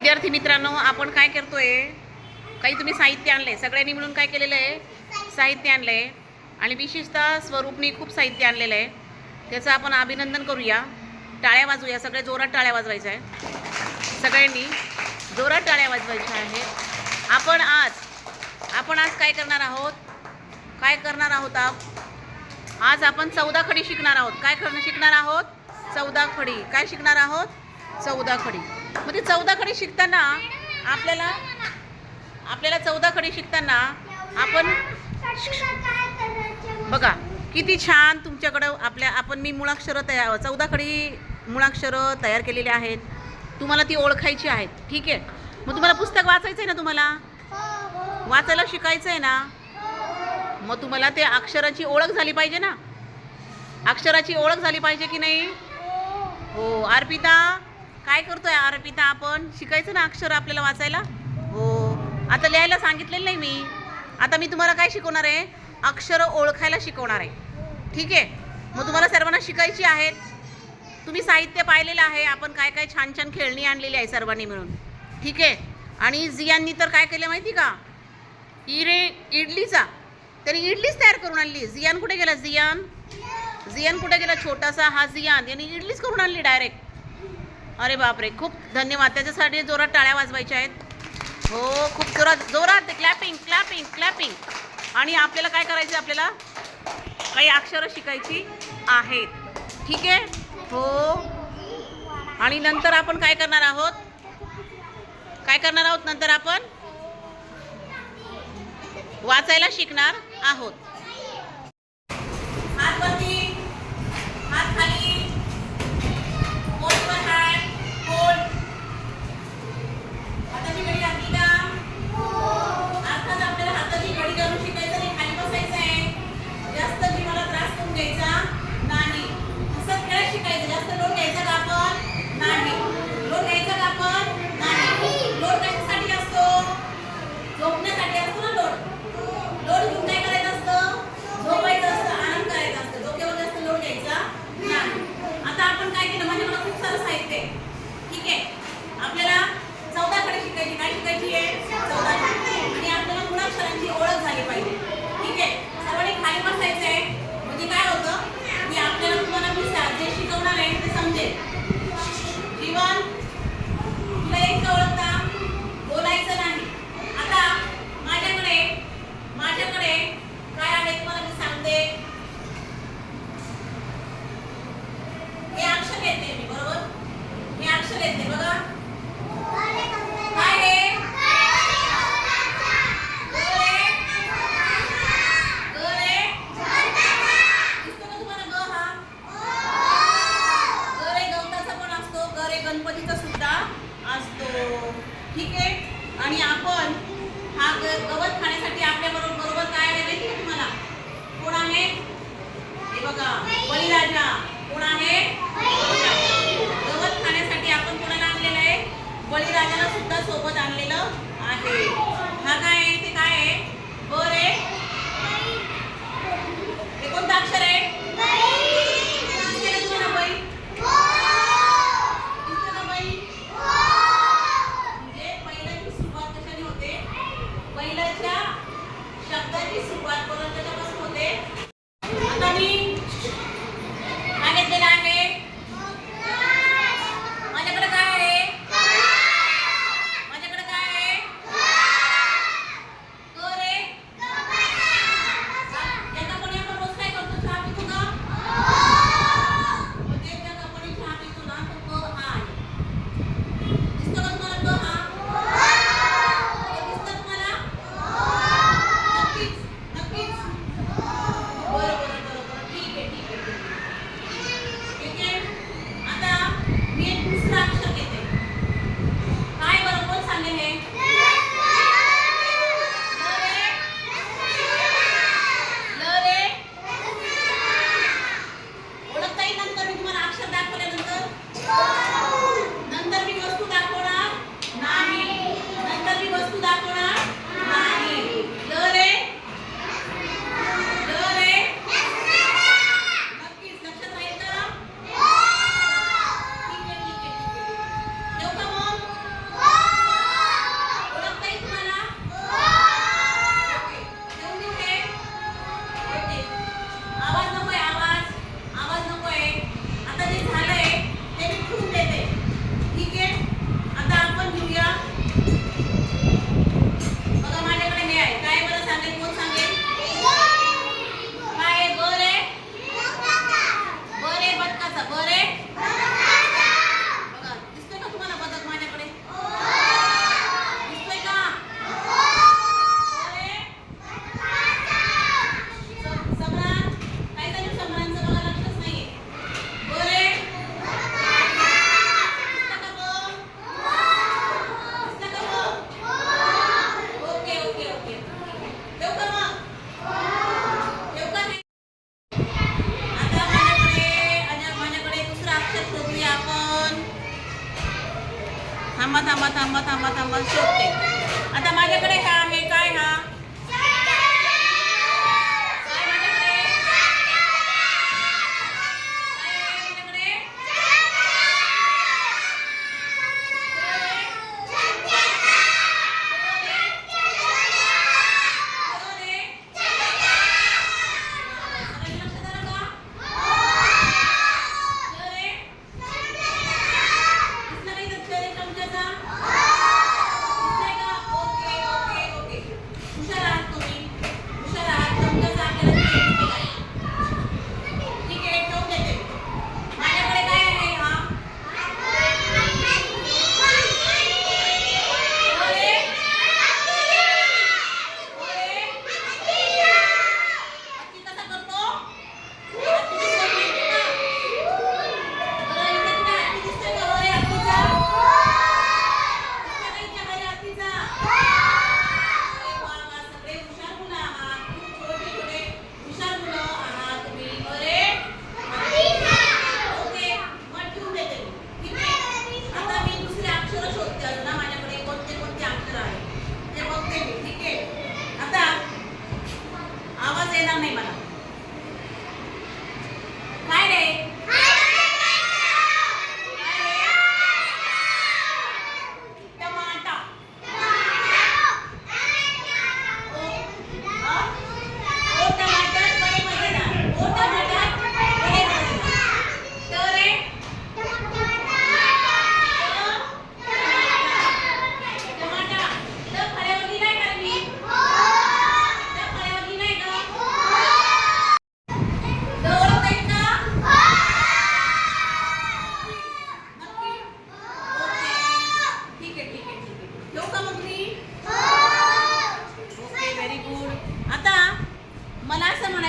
विद्यार्थी मित्रांनो आपण काय करतोय? काही तुम्ही साहित्य आणलंय. सगळ्यांनी मिळून काय केलेलं आहे? साहित्य आणलंय. आणि विशेषतः स्वरूपनी खूप साहित्य आणलेलं आहे. त्याचं आपण अभिनंदन करूया. टाळ्या वाजवूया. सगळे जोरात टाळ्या वाजवायच्या आहे सगळ्यांनी जोरात टाळ्या वाजवायच्या आहेत. आपण आज आपण आज काय करणार आहोत? काय करणार आहोत आप? आज आपण चौदा खडी शिकणार आहोत. काय करणं शिकणार आहोत? चौदा खडी. काय शिकणार आहोत? चौदा खडी. मग ते चौदा खडी शिकताना आपल्याला आपल्याला चौदा खडी शिकताना आपण बघा किती छान तुमच्याकडं आपल्या आपण मी मुळाक्षरं तयार चौदा खडी मुळाक्षरं तयार केलेली आहेत. तुम्हाला ती ओळखायची आहेत. ठीक आहे? मग तुम्हाला पुस्तक वाचायचं आहे ना तुम्हाला? वाचायला शिकायचं आहे ना? मग तुम्हाला ते अक्षराची ओळख झाली पाहिजे ना? अक्षराची ओळख झाली पाहिजे की नाही? हो. अर्पिता काय करतोय अर्पिता आपण? शिकायचं ना अक्षर आपल्याला वाचायला? हो. आता लिहायला सांगितलेलं नाही मी. आता मी तुम्हाला काय शिकवणार आहे? अक्षर ओळखायला शिकवणार आहे. ठीक आहे? मग तुम्हाला सर्वांना शिकायची आहेत. तुम्ही साहित्य पाहिलेलं आहे. आपण काय काय छान छान खेळणी आणलेली आहे सर्वांनी मिळून. ठीक आहे? आणि झियांनी तर काय केलं माहिती का? इरे इडलीचा. त्यांनी इडलीच तयार करून आणली. झियान कुठे गेला? जियान? झियान कुठे गेला छोटासा? हा जियान. यांनी इडलीच करून आणली डायरेक्ट अरे बापरे खूप धन्यवाद. त्याच्यासाठी जोरात टाळ्या वाजवायच्या आहेत. हो खूप जोरात जोरात. क्लॅपिंग क्लॅपिंग क्लॅपिंग आणि आपल्याला काय करायचं आपल्याला? काही अक्षरं शिकायची आहेत. ठीक आहे? हो. आणि नंतर आपण काय करणार आहोत? काय करणार आहोत नंतर आपण? वाचायला शिकणार आहोत. काय केलं? म्हणजे माझ्याकडे खूप सारं साहित्य आहे. ठीक आहे? आपल्याला चौदा कडे शिकायची काय शिकायची आहे?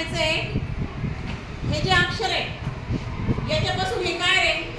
म्हणायचंय? हे जे अक्षर आहे याच्यापासून हे काय रे?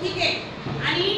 ठीक आहे. आणि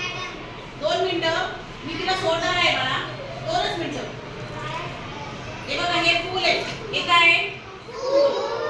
दोन मिनटं. मी तिला सोडणार आहे मला दोनच मिनटं. हे बघा हे फूल आहे. हे काय आहे?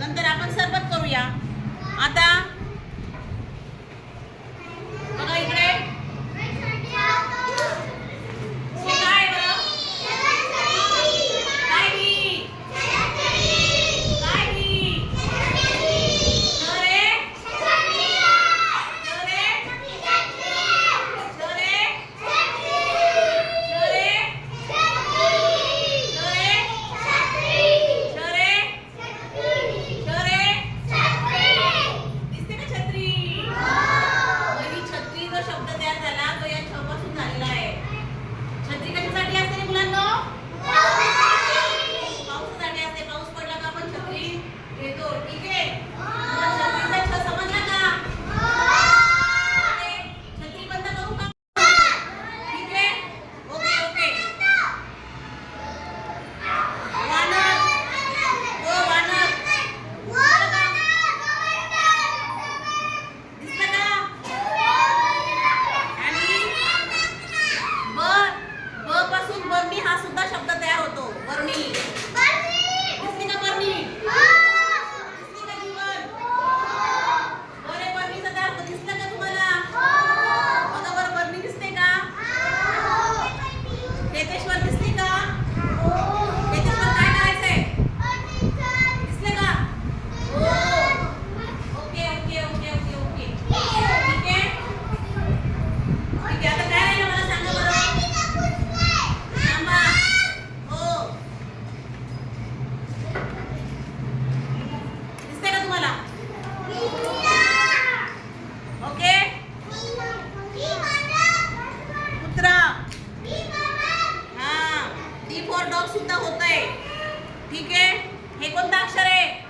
नंतर आपण सरबत करूया. आता सुद्धा होत आहे ठीक आहे? हे कोणतं अक्षर आहे?